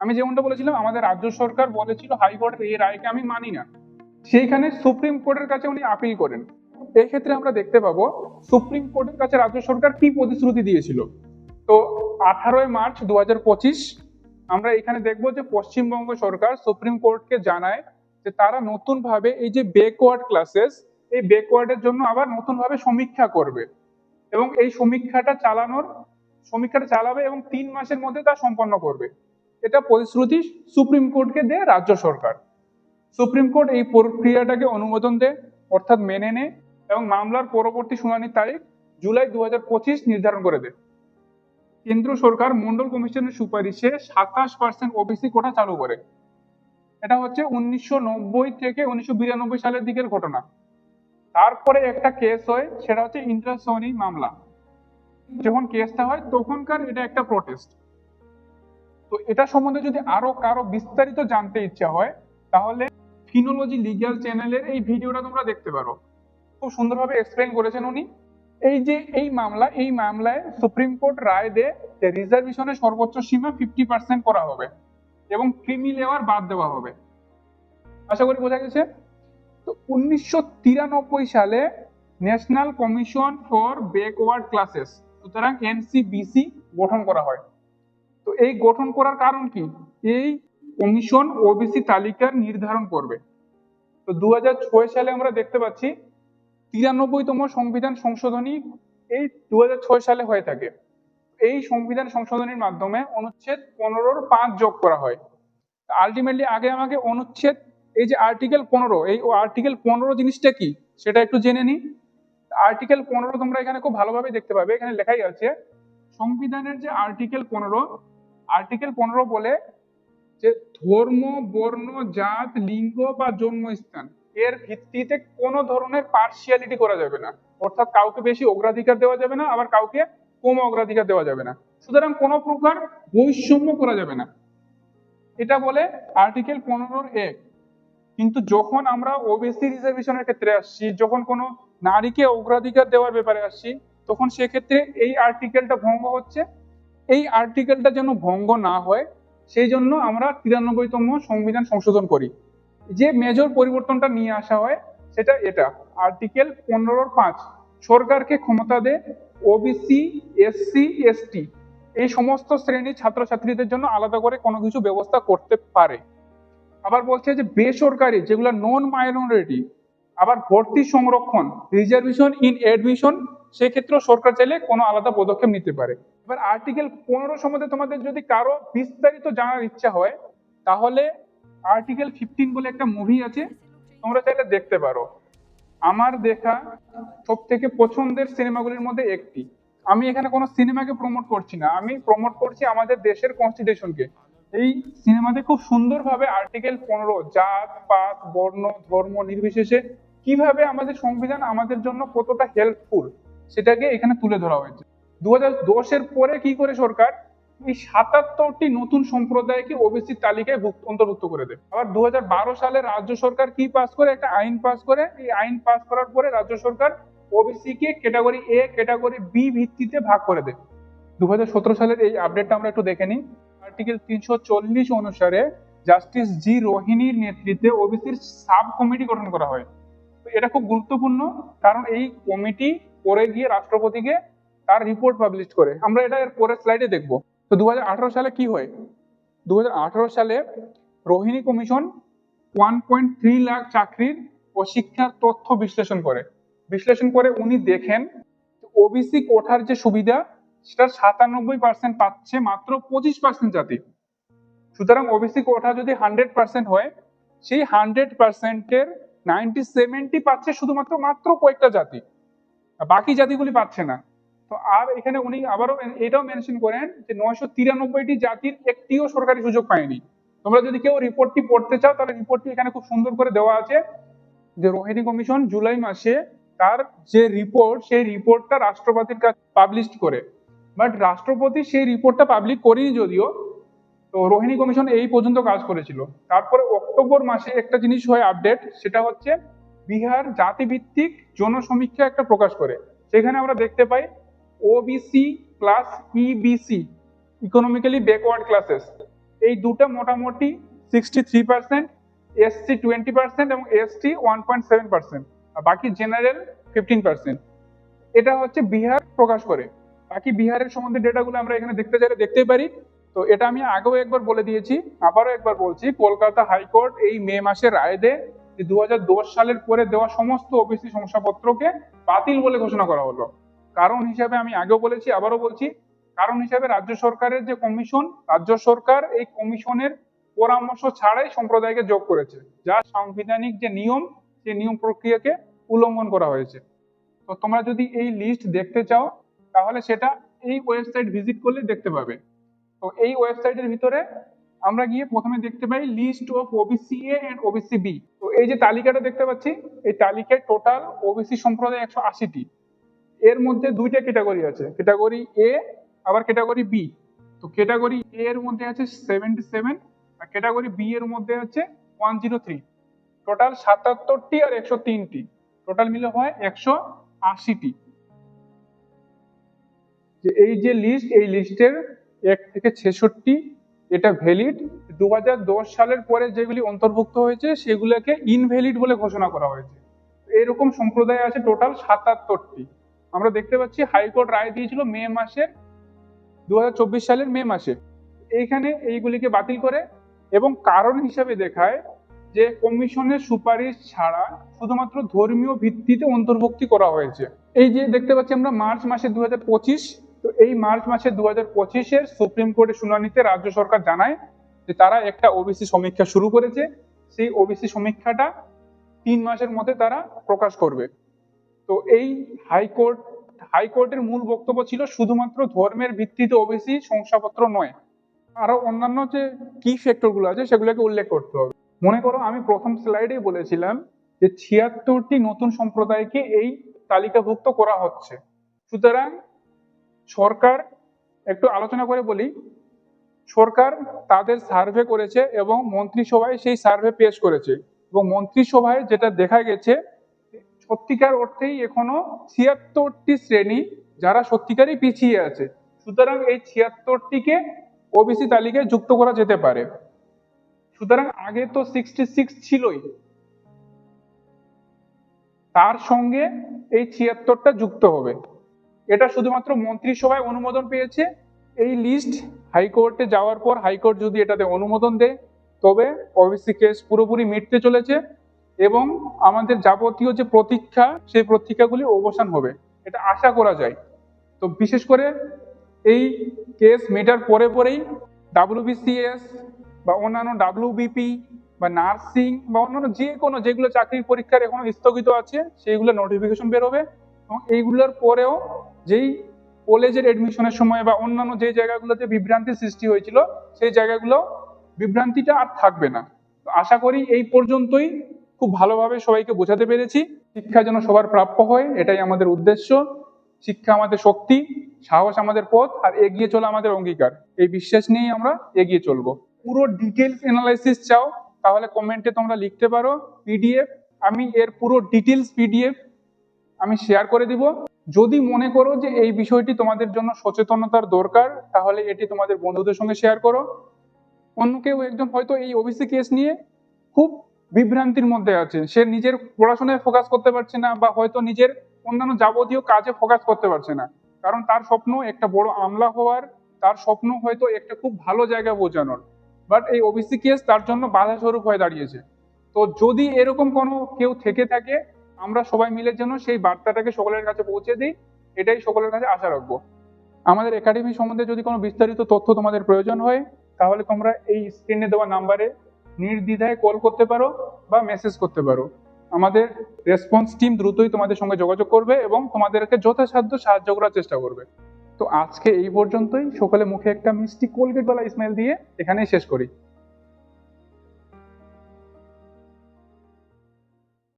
আমি যেমনটা বলেছিলাম, আমাদের রাজ্য সরকার বলেছিল হাইকোর্টের এই রায়কে আমি মানি না। সেইখানে সুপ্রিম কোর্টের কাছে উনি আপিল করেন। এই ক্ষেত্রে আমরা দেখতে পাবো সুপ্রিম কোর্টের কাছে রাজ্য সরকার কি প্রতিশ্রুতি দিয়েছিল। তো আঠারোই মার্চ দু হাজার পঁচিশ আমরা এখানে দেখব যে পশ্চিমবঙ্গ সরকার সুপ্রিম কোর্টকে জানায় যে তারা নতুন ভাবে এই যে ব্যাকওয়ার্ড ক্লাসেস এই ব্যাকওয়ার্ডের জন্য আবার নতুন ভাবে সমীক্ষা করবে। এবং এই সমীক্ষাটা চালানোর, সমীক্ষাটা চালাবে এবং তিন মাসের মধ্যে তা সম্পন্ন করবে। এটা প্রতিশ্রুতি সুপ্রিম কোর্টকে দেয় রাজ্য সরকার। সুপ্রিম কোর্ট এই প্রক্রিয়াটাকে অনুমোদন দেয়, অর্থাৎ মেনে নেয় এবং মামলার পরবর্তী শুনানির তারিখ জুলাই দু নির্ধারণ করে দেয়। কেন্দ্র সরকার মন্ডল কমিশনের সুপারিশে সাতাশ পার্সেন্ট ওবিসি কোটা চালু করে। এটা হচ্ছে উনিশশো নব্বই থেকে উনিশশো বিরানব্বই সালের দিকের ঘটনা। তারপরে একটা কেস হয়, সেটা হচ্ছে ইন্টারসনি মামলা। যখন কেসটা হয়, তখনকার এটা একটা প্রোটেস্ট তো এটা সম্বন্ধে যদি আরও কারও বিস্তারিত জানতে ইচ্ছা হয়, তাহলে ফিনোলজি লিগ্যাল চ্যানেলের এই ভিডিওটা তোমরা দেখতে পারো। খুব সুন্দরভাবে এক্সপ্লেন করেছেন উনি। এই যে এই মামলা, এই মামলায় সুপ্রিম কোর্ট রায় দেয় যে রিজার্ভেশনের সর্বোচ্চ সীমা ফিফটি পার্সেন্ট করা হবে এবং ক্রিমি লেওয়ার বাদ দেওয়া হবে। আশা করি বোঝা গেছে? তো উনিশশো তিরানব্বই সালে National Commission for Backward Classes সুতরাং এনসিবিসি গঠন করা হয়। তো এই গঠন করার কারণ কি? এই কমিশন ওবিসি তালিকার নির্ধারণ করবে। তো দু সালে আমরা দেখতে পাচ্ছি তিরানব্বইতম সংবিধান সংশোধনী এই দু সালে হয়ে থাকে। এই সংবিধান সংশোধনীর মাধ্যমে অনুচ্ছেদ পনেরোর পাঁচ যোগ করা হয়। আলটিমেটলি আগে আমাকে অনুচ্ছেদ, এই যে আর্টিকেল পনেরো, এই আর্টিকেল পনেরো জিনিসটা কি? সেটা একটু জেনে নিই। আর্টিকেল পনেরো তোমরা এখানে খুব ভালোভাবে দেখতে পাবে। এখানে লেখাই আছে, সংবিধানের যে আর্টিকেল পনেরো আর্টিকেল পনেরো বলে যে ধর্ম, বর্ণ, জাত, লিঙ্গ বা জন্মস্থান, এর ভিত্তিতে কোনো ধরনের পার্সিয়ালিটি করা যাবে না। অর্থাৎ কাউকে বেশি অগ্রাধিকার দেওয়া যাবে না, আবার কাউকে কম অগ্রাধিকার দেওয়া যাবে না। সুতরাং কোনো প্রকার বৈষম্য করা যাবে না। এটা বলে আর্টিকেল পনেরোর এক। কিন্তু যখন আমরা ওবিসি রিজার্ভেশনের ক্ষেত্রে আসছি, যখন কোনো নারীকে অগ্রাধিকার দেওয়ার ব্যাপারে আসছি, তখন সেক্ষেত্রে এই আর্টিকেলটা ভঙ্গ হচ্ছে। এই আর্টিকেলটা যেন ভঙ্গ না হয়, সেই জন্য আমরা তিরানব্বইতম সংবিধান সংশোধন করি। যে মেজর পরিবর্তনটা নিয়ে আসা হয়, সেটা এটা। আর্টিকেল পনেরোর পাঁচ, সরকারকে ক্ষমতা দেয় ওবিসি এসসি এসটি এই সমস্ত শ্রেণির ছাত্রছাত্রীদের জন্য আলাদা করে কোনো কিছু ব্যবস্থা করতে পারে। আবার বলছে যে বেসরকারি, যেগুলো নন মাইনরিটি আবার ভর্তি সংরক্ষণ রিজার্ভেশন ইন এডমিশন সেক্ষেত্রেও সরকার চাইলে কোনো আলাদা পদক্ষেপ নিতে পারে। এবার আর্টিকেল পনেরো সম্বন্ধে তোমাদের যদি কারও বিস্তারিত জানার ইচ্ছা হয়, তাহলে আর্টিকেল ফিফটিন বলে একটা মুভি আছে, তোমরা চাইলে দেখতে পারো। আমার দেখা সব থেকে পছন্দের সিনেমাগুলির মধ্যে একটি। আমি এখানে কোনো সিনেমাকে প্রমোট করছি না। আমি প্রমোট করছি আমাদের দেশের কনস্টিটিউশনকে এই সিনেমাতে খুব সুন্দরভাবে আর্টিকেল পনেরো, জাত, পাত, বর্ণ, ধর্ম নির্বিশেষে কীভাবে আমাদের সংবিধান আমাদের জন্য কতটা হেল্পফুল সেটাকে এখানে তুলে ধরা হয়েছে। দু হাজার পরে কি করে সরকার এই সাতাত্তরটি নতুন সম্প্রদায়কে ওবিসি তালিকায় অন্তর্ভুক্ত করে দেয়? আবার দু সালে রাজ্য সরকার কি পাস করে? একটা আইন পাস করে। এই আইন পাস করার পরে রাজ্য সরকার ওবিসি কে ক্যাটাগরি এ, ক্যাটাগরি বি ভিত্তিতে ভাগ করে দেয়। দু হাজার সতেরো সালের এই আপডেটটা আমরা একটু দেখে নিই। আর্টিকেল তিনশো চল্লিশ অনুসারে জাস্টিস জি রোহিণীর নেতৃত্বে ওবিসির সাব কমিটি গঠন করা হয়। এটা খুব গুরুত্বপূর্ণ, কারণ এই কমিটি পরে গিয়ে রাষ্ট্রপতিকে তার রিপোর্ট পাবলিশ করে। আমরা এটা এর পরের স্লাইডে দেখব। তো দু সালে কি হয়? দু সালে Rohini commission one point three lakh চাকরির ও শিক্ষার তথ্য বিশ্লেষণ করে। বিশ্লেষণ করে উনি দেখেন ওবিসি কোঠার যে সুবিধা, সেটা সাতানব্বই পার্সেন্ট পাচ্ছে মাত্র পঁচিশ পার্সেন্ট জাতি। সুতরাং ওবিসি কোঠা যদি হান্ড্রেড পার্সেন্ট হয়, সেই হান্ড্রেড পার্সেন্টের নাইনটি সেভেন্টি পাচ্ছে শুধুমাত্র মাত্র কয়েকটা জাতি। বাকি জাতিগুলি পাচ্ছে না। তো আর এখানে উনি আবারও এটাও মেনশন করেন যে নয়শো তিরানব্বইটি জাতির একটিও সরকারি সুযোগ পায়নি। তোমরা যদি কেউ রিপোর্টটি পড়তে চাও, তাহলে রিপোর্টটি এখানে খুব সুন্দর করে দেওয়া আছে যে রোহিণী কমিশন জুলাই মাসে তার যে রিপোর্ট সেই রিপোর্টটা রাষ্ট্রপতির কাছে পাবলিশ করে। বাট রাষ্ট্রপতি সেই রিপোর্টটা পাবলিক করেনি যদিও, তো রোহিণী কমিশন এই পর্যন্ত কাজ করেছিল। তারপরে অক্টোবর মাসে একটা জিনিস হয় আপডেট সেটা হচ্ছে বিহার জাতিভিত্তিক জনসমীক্ষা একটা প্রকাশ করে। সেখানে আমরা দেখতে পাই OBC plus EBC economically backward classes এই দুটো মোটামুটি sixty three percent SC twenty percent এবং ST one point seven percent আর বাকি জেনারেল ফিফটিন পার্সেন্ট এটা হচ্ছে বিহার প্রকাশ করে। বাকি বিহারের সম্বন্ধে ডেটাগুলো আমরা এখানে দেখতে চাইলে দেখতেই পারি। তো এটা আমি আগেও একবার বলে দিয়েছি, আবারও একবার বলছি, কলকাতা হাইকোর্ট এই মে মাসে রায় দেয় যে দু সালের পরে দেওয়া সমস্ত ওবিসি শংসাপত্রকে বাতিল বলে ঘোষণা করা হলো। কারণ হিসাবে আমি আগেও বলেছি, আবারও বলছি, কারণ হিসাবে রাজ্য সরকারের যে কমিশন, রাজ্য সরকার এই কমিশনের পরামর্শ ছাড়াই সম্প্রদায়কে যোগ করেছে, যা সাংবিধানিক যে নিয়ম, সেই নিয়ম প্রক্রিয়াকে উল্লঙ্ঘন করা হয়েছে। তো তোমরা যদি এই লিস্ট দেখতে চাও, তাহলে সেটা এই ওয়েবসাইট ভিজিট করলে দেখতে পাবে। তো এই ওয়েবসাইটের ভিতরে আমরা গিয়ে প্রথমে দেখতে পাই list of OBC A and OBC B তো এই যে তালিকাটা দেখতে পাচ্ছি, এই তালিকায় টোটাল ওবিসি সম্প্রদায় একশো আশিটি। এর মধ্যে দুইটা ক্যাটাগরি আছে ক্যাটাগরি এ আবার ক্যাটাগরি বি তো ক্যাটাগরি এ এর মধ্যে আছে সেভেন্টি সেভেন আর ক্যাটাগরি বি এর মধ্যে আছে ওয়ান জিরো থ্রি টোটাল সাতাত্তরটি আর একশো তিনটি। টোটাল মিলে হয় একশো আশিটি। যে এই যে লিস্ট এই লিস্টের এক থেকে ছেষট্টি এটা ভ্যালিড দুহাজার দশ সালের পরে যেগুলি অন্তর্ভুক্ত হয়েছে, সেগুলোকে ইনভ্যালিড বলে ঘোষণা করা হয়েছে। এরকম সম্প্রদায় আছে টোটাল সাতাত্তরটি। আমরা দেখতে পাচ্ছি হাইকোর্ট রায় দিয়েছিল মে মাসের দু হাজার চব্বিশ সালের মে মাসে। এইখানে এইগুলিকে বাতিল করে এবং কারণ হিসাবে দেখায় যে কমিশনের সুপারিশ ছাড়া শুধুমাত্র ধর্মীয় ভিত্তিতে অন্তর্ভুক্তি করা হয়েছে। এই যে দেখতে পাচ্ছি আমরা মার্চ মাসে দু হাজার পঁচিশ তো এই মার্চ মাসে দু হাজার সুপ্রিম কোর্টের শুনানিতে রাজ্য সরকার জানায় যে তারা একটা ওবিসি সমীক্ষা শুরু করেছে। সেই ওবিসি সমীক্ষাটা তিন মাসের মধ্যে তারা প্রকাশ করবে। তো এই হাইকোর্ট, হাইকোর্টের মূল বক্তব্য ছিল শুধুমাত্র ধর্মের ভিত্তিতে ওবিসি শংসাপত্র নয় আরও অন্যান্য যে কি ফ্যাক্টরগুলো আছে সেগুলোকে উল্লেখ করতে হবে। মনে করো আমি প্রথম স্লাইডেই বলেছিলাম যে ছিয়াত্তরটি নতুন সম্প্রদায়কে এই তালিকাভুক্ত করা হচ্ছে। সুতরাং সরকার, একটু আলোচনা করে বলি। সরকার তাদের সার্ভে করেছে এবং মন্ত্রিসভায় সেই সার্ভে পেশ করেছে। এবং মন্ত্রিসভায় যেটা দেখা গেছে, সত্যিকার অর্থেই এখনও ছিয়াত্তরটি শ্রেণি যারা সত্যিকারই পিছিয়ে আছে। সুতরাং এই ছিয়াত্তরটিকে ওবিসি তালিকায় যুক্ত করা যেতে পারে। সুতরাং আগে তো সিক্সটি সিক্স ছিলই। তার সঙ্গে এই ছিয়াত্তরটা যুক্ত হবে। এটা শুধুমাত্র মন্ত্রিসভায় অনুমোদন পেয়েছে। এই লিস্ট হাইকোর্টে যাওয়ার পর হাইকোর্ট যদি এটাতে অনুমোদন দেয়, তবে ওবিসি কেস পুরোপুরি মিটতে চলেছে এবং আমাদের যাবতীয় যে প্রতীক্ষা, সেই প্রতীক্ষাগুলি অবসান হবে। এটা আশা করা যায়। তো বিশেষ করে এই কেস মেটার পরে পরেই ডাব্লিউবিসিএস বা অন্যান্য ডাব্লিউবিপি বা নার্সিং বা অন্যান্য যে কোনো, যেগুলো চাকরির পরীক্ষার এখনও স্থগিত আছে, সেইগুলো নোটিফিকেশন বেরোবে এবং এইগুলোর পরেও যেই কলেজের এডমিশনের সময় বা অন্যান্য যে জায়গাগুলোতে বিভ্রান্তির সৃষ্টি হয়েছিল, সেই জায়গাগুলো বিভ্রান্তিটা আর থাকবে না। আশা করি এই পর্যন্তই। খুব ভালোভাবে সবাইকে বোঝাতে পেরেছি। শিক্ষা যেন সবার প্রাপ্য হয়, এটাই আমাদের উদ্দেশ্য। শিক্ষা আমাদের শক্তি, সাহস আমাদের পথ, আর এগিয়ে চলা আমাদের অঙ্গীকার। এই বিশ্বাস নিয়েই আমরা এগিয়ে চলবো। পুরো ডিটেলস অ্যানালাইসিস চাও, তাহলে কমেন্টে তোমরা লিখতে পারো পিডিএফ আমি এর পুরো ডিটেলস পিডিএফ আমি শেয়ার করে দিব। যদি মনে করো যে এই বিষয়টি তোমাদের জন্য সচেতনতার দরকার, তাহলে এটি তোমাদের বন্ধুদের সঙ্গে শেয়ার করো। অন্য কেউ একজন হয়তো এই ওবিসি কেস নিয়ে খুব বিভ্রান্তির মধ্যে আছে। সে নিজের পড়াশোনায় ফোকাস করতে পারছে না বা হয়তো নিজের অন্যান্য যাবতীয় কাজে ফোকাস করতে পারছে না। কারণ তার স্বপ্ন একটা বড় আমলা হওয়ার, তার স্বপ্ন হয়তো একটা খুব ভালো জায়গা বোঝানোর বাট এই ওবিসি কেস তার জন্য বাধা স্বরূপ হয়ে দাঁড়িয়েছে। তো যদি এরকম কোনো কেউ থেকে থাকে আমরা সবাই মিলে যেন সেই বার্তাটাকে সকলের কাছে পৌঁছে দিই, এটাই সকলের কাছে আশা রাখব। আমাদের একাডেমি সম্বন্ধে যদি কোনো বিস্তারিত তথ্য তোমাদের প্রয়োজন হয়, তাহলে তোমরা এই স্ক্রিনে দেওয়া নাম্বারে নির্দ্বিধায় কল করতে পারো বা মেসেজ করতে পারো। আমাদের রেসপন্স টিম দ্রুতই তোমাদের সঙ্গে যোগাযোগ করবে এবং তোমাদেরকে যথাসাধ্য সাহায্য করার চেষ্টা করবে। তো আজকে এই পর্যন্তই। সকালে মুখে একটা মিষ্টি কোলগেট বালা স্মেল দিয়ে এখানেই শেষ করি।